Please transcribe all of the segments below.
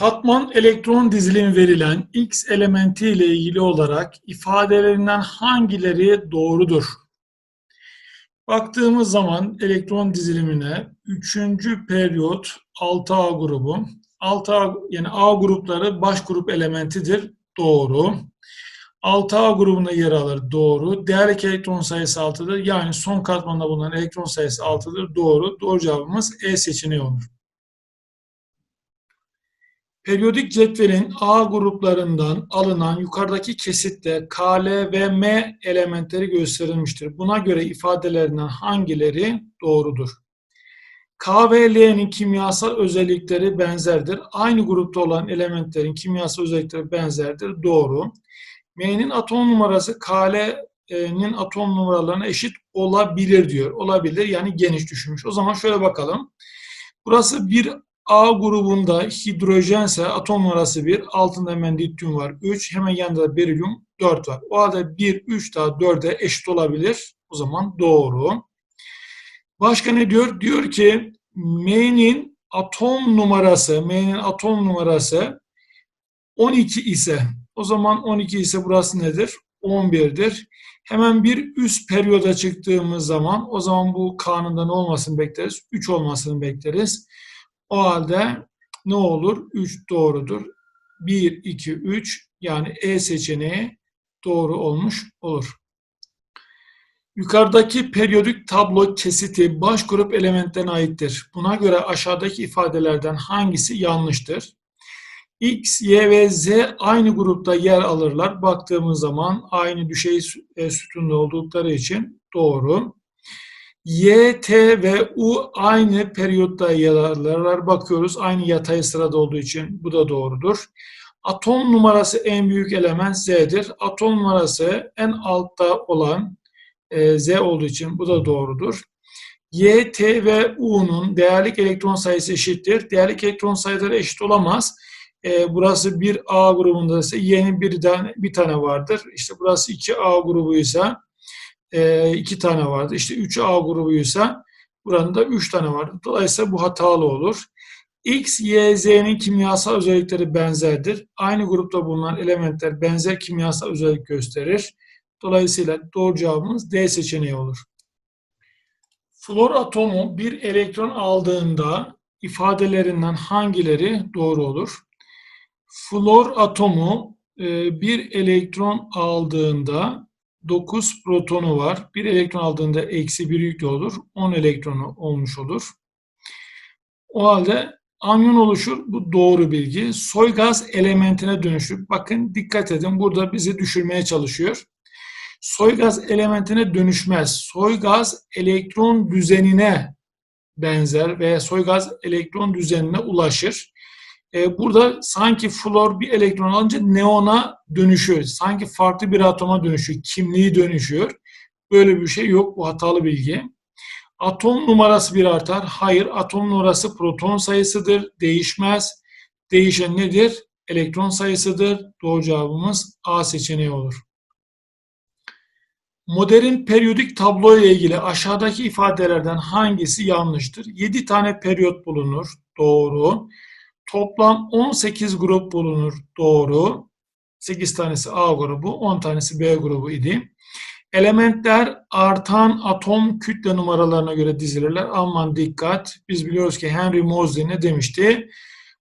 Katman elektron dizilimi verilen X elementi ile ilgili olarak ifadelerinden hangileri doğrudur? Baktığımız zaman elektron dizilimine 3. periyot 6A grubu, 6A yani A grupları baş grup elementidir. Doğru. 6A grubuna yer alır. Doğru. Değerlik elektron sayısı 6'dır. Yani son katmanda bulunan elektron sayısı 6'dır. Doğru. Doğru cevabımız E seçeneği olur. Periyodik cetvelin A gruplarından alınan yukarıdaki kesitte K, L ve M elementleri gösterilmiştir. Buna göre ifadelerinden hangileri doğrudur? K ve L'nin kimyasal özellikleri benzerdir. Aynı grupta olan elementlerin kimyasal özellikleri benzerdir. Doğru. M'nin atom numarası K, L'nin atom numaralarına eşit olabilir diyor. Olabilir yani geniş düşünmüş. O zaman şöyle bakalım. Burası bir A grubunda hidrojense atom numarası 1, altında hemen lityum var 3, hemen yanında da berilyum 4 var. O halde 1, 3 daha 4'e eşit olabilir. O zaman doğru. Başka ne diyor? Diyor ki M'nin atom numarası, M'nin atom numarası 12 ise o zaman 12 ise burası nedir? 11'dir. Hemen bir üst periyoda çıktığımız zaman o zaman bu kanunda ne olmasını bekleriz? 3 olmasını bekleriz. O halde ne olur? 3 doğrudur. 1, 2, 3 yani E seçeneği doğru olmuş olur. Yukarıdaki periyodik tablo kesiti baş grup elementlerine aittir. Buna göre aşağıdaki ifadelerden hangisi yanlıştır? X, Y ve Z aynı grupta yer alırlar. Baktığımız zaman aynı düşey e, sütunda oldukları için doğru. Y, T ve U aynı periyotta yer alırlar. Bakıyoruz aynı yatay sırada olduğu için bu da doğrudur. Atom numarası en büyük element Z'dir. Atom numarası en altta olan e, Z olduğu için bu da doğrudur. Y, T ve U'nun değerlik elektron sayısı eşittir. Değerlik elektron sayıları eşit olamaz. E, burası bir A grubunda ise Y'nin bir tane, bir tane vardır. İşte burası 2A grubuysa e, iki tane vardır. İşte 3A grubuysa buranın da 3 tane vardır. Dolayısıyla bu hatalı olur. X, Y, Z'nin kimyasal özellikleri benzerdir. Aynı grupta bulunan elementler benzer kimyasal özellik gösterir. Dolayısıyla doğru cevabımız D seçeneği olur. Flor atomu bir elektron aldığında ifadelerinden hangileri doğru olur? Flor atomu e, bir elektron aldığında 9 protonu var. Bir elektron aldığında eksi bir yüklü olur. 10 elektronu olmuş olur. O halde anyon oluşur. Bu doğru bilgi. Soy gaz elementine dönüşür. Bakın dikkat edin burada bizi düşürmeye çalışıyor. Soy gaz elementine dönüşmez. Soy gaz elektron düzenine benzer veya soy gaz elektron düzenine ulaşır. Ee, burada sanki flor bir elektron alınca neona dönüşüyor. Sanki farklı bir atoma dönüşüyor. Kimliği dönüşüyor. Böyle bir şey yok. Bu hatalı bilgi. Atom numarası bir artar. Hayır. Atom numarası proton sayısıdır. Değişmez. Değişen nedir? Elektron sayısıdır. Doğru cevabımız A seçeneği olur. Modern periyodik tablo ile ilgili aşağıdaki ifadelerden hangisi yanlıştır? 7 tane periyot bulunur. Doğru. Toplam 18 grup bulunur. Doğru. 8 tanesi A grubu, 10 tanesi B grubu idi. Elementler artan atom kütle numaralarına göre dizilirler. Aman dikkat. Biz biliyoruz ki Henry Moseley ne demişti?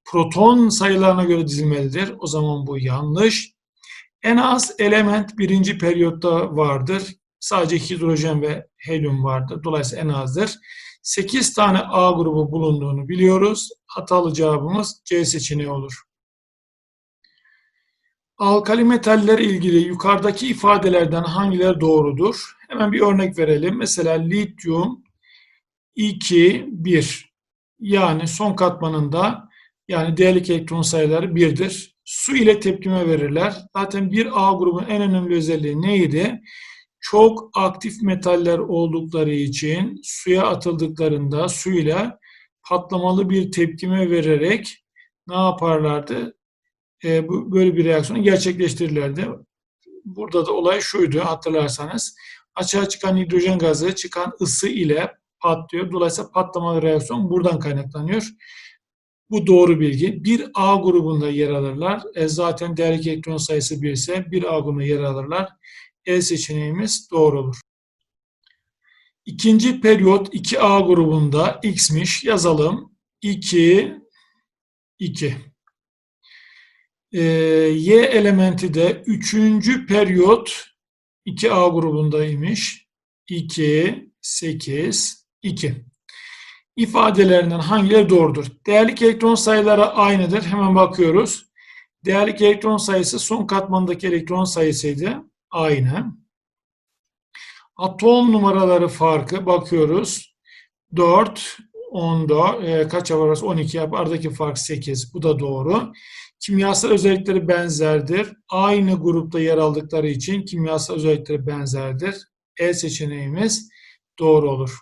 Proton sayılarına göre dizilmelidir. O zaman bu yanlış. En az element birinci periyotta vardır. Sadece hidrojen ve helyum vardır. Dolayısıyla en azdır. 8 tane A grubu bulunduğunu biliyoruz. Hatalı cevabımız C seçeneği olur. Alkali metaller ilgili yukarıdaki ifadelerden hangileri doğrudur? Hemen bir örnek verelim. Mesela lityum 2, 1. Yani son katmanında yani değerlik elektron sayıları 1'dir. Su ile tepkime verirler. Zaten bir A grubun en önemli özelliği neydi? Çok aktif metaller oldukları için suya atıldıklarında suyla patlamalı bir tepkime vererek ne yaparlardı? E, bu, böyle bir reaksiyonu gerçekleştirirlerdi. Burada da olay şuydu hatırlarsanız. Açığa çıkan hidrojen gazı çıkan ısı ile patlıyor. Dolayısıyla patlamalı reaksiyon buradan kaynaklanıyor. Bu doğru bilgi. Bir A grubunda yer alırlar. E zaten değerli elektron sayısı 1 ise bir A grubunda yer alırlar. E seçeneğimiz doğru olur. İkinci periyot 2A grubunda X'miş. Yazalım. 2, 2. Ee, y elementi de üçüncü periyot 2A grubundaymış. 2, 8, 2. İfadelerinden hangileri doğrudur? Değerlik elektron sayıları aynıdır. Hemen bakıyoruz. Değerlik elektron sayısı son katmandaki elektron sayısıydı. Aynı. Atom numaraları farkı bakıyoruz. 4, 10'da e, kaç var orası? 12 yap. Aradaki fark 8. Bu da doğru. Kimyasal özellikleri benzerdir. Aynı grupta yer aldıkları için kimyasal özellikleri benzerdir. E seçeneğimiz doğru olur.